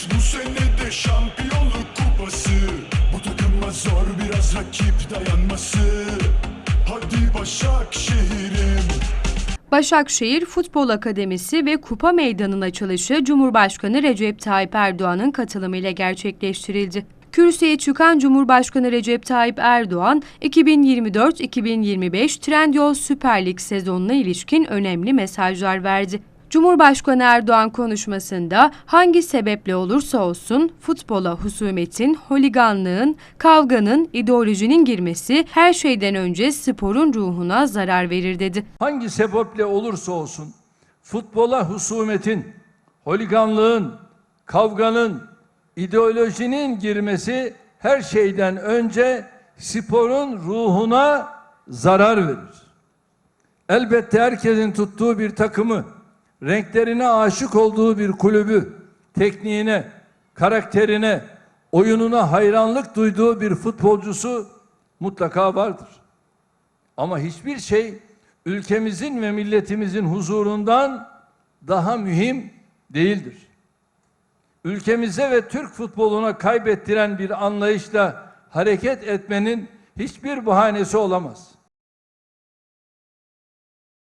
Biz bu sene de şampiyonluk kupası Bu takıma zor biraz rakip dayanması Hadi Başakşehir'im Başakşehir Futbol Akademisi ve Kupa Meydanı'nın açılışı Cumhurbaşkanı Recep Tayyip Erdoğan'ın katılımıyla gerçekleştirildi. Kürsüye çıkan Cumhurbaşkanı Recep Tayyip Erdoğan, 2024-2025 Trendyol Süper Lig sezonuna ilişkin önemli mesajlar verdi. Cumhurbaşkanı Erdoğan konuşmasında hangi sebeple olursa olsun futbola husumetin, holiganlığın, kavganın, ideolojinin girmesi her şeyden önce sporun ruhuna zarar verir dedi. hangi sebeple olursa olsun futbola husumetin, holiganlığın, kavganın, ideolojinin girmesi her şeyden önce sporun ruhuna zarar verir. Elbette herkesin tuttuğu bir takımı, renklerine aşık olduğu bir kulübü, tekniğine, karakterine, oyununa hayranlık duyduğu bir futbolcusu mutlaka vardır. Ama hiçbir şey ülkemizin ve milletimizin huzurundan daha mühim değildir. Ülkemize ve Türk futboluna kaybettiren bir anlayışla hareket etmenin hiçbir bahanesi olamaz.